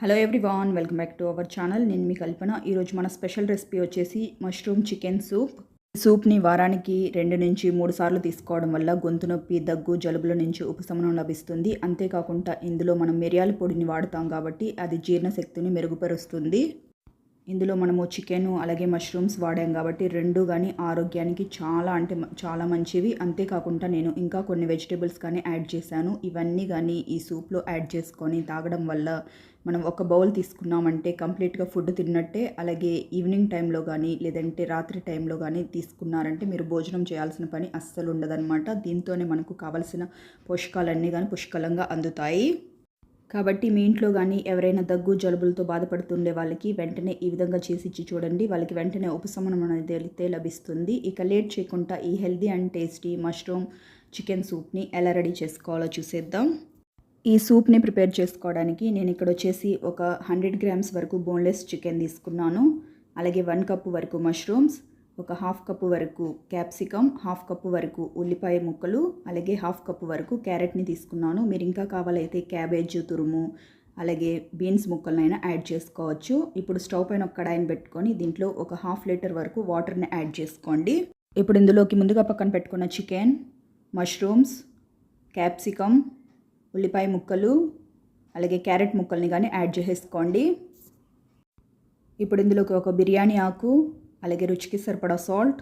Hello everyone welcome back to our channel నేను మీ కల్పన. ఈరోజు మన స్పెషల్ రెసిపీ వచ్చేసి మష్రూమ్ చికెన్ సూప్ సూప్ని వారానికి రెండు నుంచి మూడు సార్లు తీసుకోవడం వల్ల గొంతు నొప్పి దగ్గు జలుబుల నుంచి ఉపశమనం లభిస్తుంది. అంతేకాకుండా ఇందులో మనం మిరియాల పొడిని వాడుతాం కాబట్టి అది జీర్ణశక్తిని మెరుగుపరుస్తుంది. ఇందులో మనము చికెన్ అలాగే మష్రూమ్స్ వాడాం కాబట్టి రెండు కానీ ఆరోగ్యానికి చాలా అంటే చాలా మంచివి. అంతేకాకుండా నేను ఇంకా కొన్ని వెజిటేబుల్స్ కానీ యాడ్ చేశాను. ఇవన్నీ కానీ ఈ సూప్లో యాడ్ చేసుకొని తాగడం వల్ల మనం ఒక బౌల్ తీసుకున్నామంటే కంప్లీట్గా ఫుడ్ తిన్నట్టే అలాగే ఈవినింగ్ టైంలో కానీ లేదంటే రాత్రి టైంలో కానీ తీసుకున్నారంటే మీరు భోజనం చేయాల్సిన పని అస్సలు ఉండదన్నమాట. దీంతోనే మనకు కావలసిన పోషకాలన్నీ కానీ పుష్కలంగా అందుతాయి. కాబట్టి మీ ఇంట్లో కానీ ఎవరైనా దగ్గు జలుబులతో బాధపడుతుండే వాళ్ళకి వెంటనే ఈ విధంగా చేసి ఇచ్చి చూడండి. వాళ్ళకి వెంటనే ఉపశమనం అనేది అయితే లభిస్తుంది. ఇక లేట్ చేయకుండా ఈ healthy and tasty mushroom chicken సూప్ని ఎలా రెడీ చేసుకోవాలో చూసేద్దాం. ఈ సూప్ని ప్రిపేర్ చేసుకోవడానికి నేను ఇక్కడ వచ్చేసి ఒక హండ్రెడ్ గ్రామ్స్ వరకు బోన్లెస్ చికెన్ తీసుకున్నాను. అలాగే వన్ కప్ వరకు మష్రూమ్స్ ఒక హాఫ్ కప్పు వరకు క్యాప్సికమ్ హాఫ్ కప్పు వరకు ఉల్లిపాయ ముక్కలు అలాగే హాఫ్ కప్పు వరకు క్యారెట్ని తీసుకున్నాను. మీరు ఇంకా కావాలైతే క్యాబేజ్ తురుము అలాగే బీన్స్ ముక్కలనైనా యాడ్ చేసుకోవచ్చు. ఇప్పుడు స్టవ్ పైన ఒక కడాయిని పెట్టుకొని దీంట్లో ఒక హాఫ్ లీటర్ వరకు వాటర్ని యాడ్ చేసుకోండి. ఇప్పుడు ఇందులోకి ముందుగా పక్కన పెట్టుకున్న చికెన్ మష్రూమ్స్ క్యాప్సికమ్ ఉల్లిపాయ ముక్కలు అలాగే క్యారెట్ ముక్కల్ని కానీ యాడ్ చేసేసుకోండి. ఇప్పుడు ఇందులోకి ఒక బిర్యానీ ఆకు అలాగే రుచికి సరిపడా సాల్ట్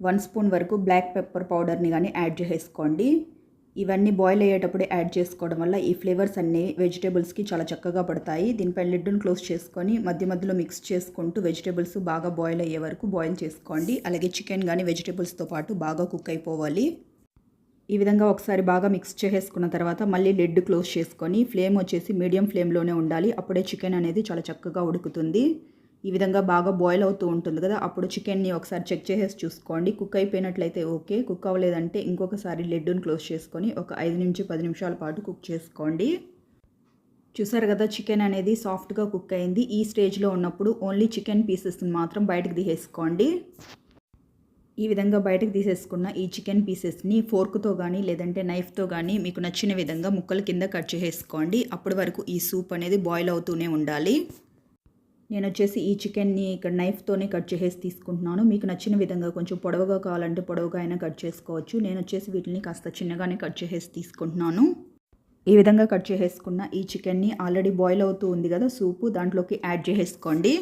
వన్ స్పూన్ వరకు బ్లాక్ పెప్పర్ పౌడర్ని కానీ యాడ్ చేసేసుకోండి. ఇవన్నీ బాయిల్ అయ్యేటప్పుడే యాడ్ చేసుకోవడం వల్ల ఈ ఫ్లేవర్స్ అన్నీ వెజిటేబుల్స్కి చాలా చక్కగా పడతాయి. దీనిపై లిడ్డును క్లోజ్ చేసుకొని మధ్య మధ్యలో మిక్స్ చేసుకుంటూ వెజిటేబుల్స్ బాగా బాయిల్ అయ్యే వరకు బాయిల్ చేసుకోండి. అలాగే చికెన్ కానీ వెజిటేబుల్స్తో పాటు బాగా కుక్ అయిపోవాలి. ఈ విధంగా ఒకసారి బాగా మిక్స్ చేసేసుకున్న తర్వాత మళ్ళీ లిడ్ క్లోజ్ చేసుకొని ఫ్లేమ్ వచ్చేసి మీడియం ఫ్లేమ్లోనే ఉండాలి. అప్పుడే చికెన్ అనేది చాలా చక్కగా ఉడుకుతుంది. ఈ విధంగా బాగా బాయిల్ అవుతూ ఉంటుంది కదా అప్పుడు చికెన్ని ఒకసారి చెక్ చేసేసి చూసుకోండి. కుక్ అయిపోయినట్లయితే ఓకే కుక్ అవ్వలేదంటే ఇంకొకసారి లెడ్డును క్లోజ్ చేసుకొని ఒక ఐదు నుంచి పది నిమిషాల పాటు కుక్ చేసుకోండి. చూసారు కదా చికెన్ అనేది సాఫ్ట్గా కుక్ అయింది. ఈ స్టేజ్లో ఉన్నప్పుడు ఓన్లీ చికెన్ పీసెస్ని మాత్రం బయటకు తీసేసుకోండి. ఈ విధంగా బయటకు తీసేసుకున్న ఈ చికెన్ పీసెస్ని ఫోర్క్తో కానీ లేదంటే నైఫ్తో కానీ మీకు నచ్చిన విధంగా ముక్కల కింద కట్ చేసేసుకోండి. అప్పటి వరకు ఈ సూప్ అనేది బాయిల్ అవుతూనే ఉండాలి. నేను వచ్చేసి ఈ చికెన్ని ఇక్కడ నైఫ్తోనే కట్ చేసేసి తీసుకుంటున్నాను. మీకు నచ్చిన విధంగా కొంచెం పొడవుగా కావాలంటే పొడవుగా అయినా కట్ చేసుకోవచ్చు. నేను వచ్చేసి వీటిని కాస్త చిన్నగానే కట్ చేసేసి తీసుకుంటున్నాను. ఈ విధంగా కట్ చేసేసుకున్న ఈ చికెన్ని ఆల్రెడీ బాయిల్ అవుతూ ఉంది కదా సూపు దాంట్లోకి యాడ్ చేసేసుకోండి.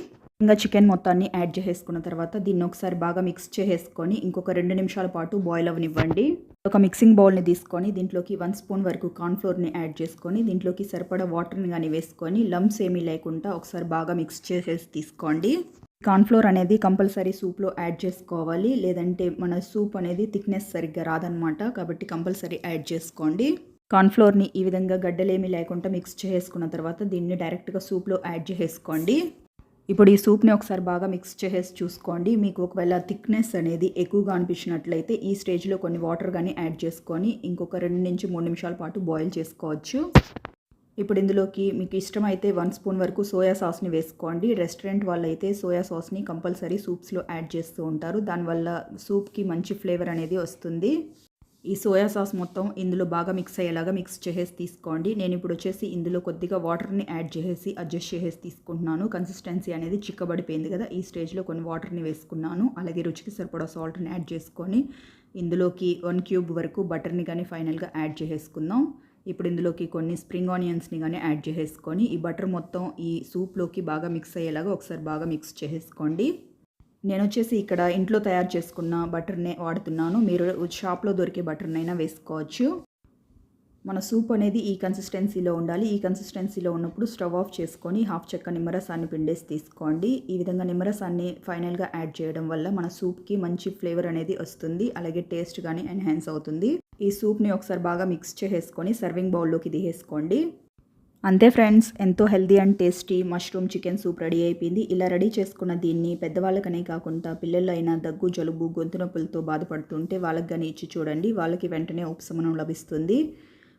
ఇంకా చికెన్ మొత్తాన్ని యాడ్ చేసేసుకున్న తర్వాత దీన్ని ఒకసారి బాగా మిక్స్ చేసేసుకొని ఇంకొక రెండు నిమిషాల పాటు బాయిల్ అవ్వనివ్వండి ఒక మిక్సింగ్ బౌల్ని తీసుకొని దీంట్లోకి వన్ స్పూన్ వరకు కార్న్ఫ్లోర్ని యాడ్ చేసుకొని దీంట్లోకి సరిపడా వాటర్ని కానీ వేసుకొని లమ్స్ ఏమీ లేకుండా ఒకసారి బాగా మిక్స్ చేసేసి తీసుకోండి. కార్న్ఫ్లోర్ అనేది కంపల్సరీ సూప్లో యాడ్ చేసుకోవాలి. లేదంటే మన సూప్ అనేది థిక్నెస్ సరిగ్గా రాదనమాట కాబట్టి కంపల్సరీ యాడ్ చేసుకోండి. కార్న్ఫ్లోర్ని ఈ విధంగా గడ్డలేమీ లేకుండా మిక్స్ చేసుకున్న తర్వాత దీన్ని డైరెక్ట్గా సూప్లో యాడ్ చేసుకోండి. ఇప్పుడు ఈ సూప్ని ఒకసారి బాగా మిక్స్ చేసేసి చూసుకోండి. మీకు ఒకవేళ థిక్నెస్ అనేది ఎక్కువగా అనిపించినట్లయితే ఈ స్టేజ్లో కొన్ని వాటర్ కానీ యాడ్ చేసుకొని ఇంకొక రెండు నుంచి మూడు నిమిషాల పాటు బాయిల్ చేసుకోవచ్చు. ఇప్పుడు ఇందులోకి మీకు ఇష్టమైతే వన్ స్పూన్ వరకు సోయా సాస్ని వేసుకోండి. రెస్టారెంట్ వాళ్ళైతే సోయా సాస్ని కంపల్సరీ సూప్స్లో యాడ్ చేస్తూ ఉంటారు. దానివల్ల సూప్కి మంచి ఫ్లేవర్ అనేది వస్తుంది. ఈ సోయా సాస్ మొత్తం ఇందులో బాగా మిక్స్ అయ్యేలాగా మిక్స్ చేసేసి తీసుకోండి. నేను ఇప్పుడు వచ్చేసి ఇందులో కొద్దిగా వాటర్ని యాడ్ చేసేసి అడ్జస్ట్ చేసేసి తీసుకుంటున్నాను. కన్సిస్టెన్సీ అనేది చిక్కబడిపోయింది కదా ఈ స్టేజ్లో కొన్ని వాటర్ని వేసుకున్నాను. అలాగే రుచికి సరిపడా సాల్ట్ని యాడ్ చేసుకొని ఇందులోకి వన్ క్యూబ్ వరకు బటర్ని కానీ ఫైనల్గా యాడ్ చేసేసుకుందాం. ఇప్పుడు ఇందులోకి కొన్ని స్ప్రింగ్ ఆనియన్స్ని కానీ యాడ్ చేసేసుకొని ఈ బటర్ మొత్తం ఈ సూప్లోకి బాగా మిక్స్ అయ్యేలాగా ఒకసారి బాగా మిక్స్ చేసేసుకోండి. నేను వచ్చేసి ఇక్కడ ఇంట్లో తయారు చేసుకున్న బటర్నే వాడుతున్నాను. మీరు షాప్లో దొరికే బటర్నైనా వేసుకోవచ్చు. మన సూప్ అనేది ఈ కన్సిస్టెన్సీలో ఉండాలి. ఈ కన్సిస్టెన్సీలో ఉన్నప్పుడు స్టవ్ ఆఫ్ చేసుకొని హాఫ్ చెక్క నిమ్మరసాన్ని పిండేసి తీసుకోండి. ఈ విధంగా నిమ్మరసాన్ని ఫైనల్గా యాడ్ చేయడం వల్ల మన సూప్కి మంచి ఫ్లేవర్ అనేది వస్తుంది. అలాగే టేస్ట్ కానీ ఎన్హాన్స్ అవుతుంది. ఈ సూప్ని ఒకసారి బాగా మిక్స్ చేసేసుకొని సర్వింగ్ బౌల్లోకి తీసేసుకోండి అంతే ఫ్రెండ్స్ ఎంతో healthy and tasty mushroom chicken soup ready అయిపోయింది. ఇలా రెడీ చేసుకున్న దీన్ని పెద్దవాళ్ళకనే కాకుండా పిల్లలైనా దగ్గు జలుబు గొంతు నొప్పులతో బాధపడుతుంటే వాళ్ళకి కానీ ఇచ్చి చూడండి. వాళ్ళకి వెంటనే ఉపశమనం లభిస్తుంది.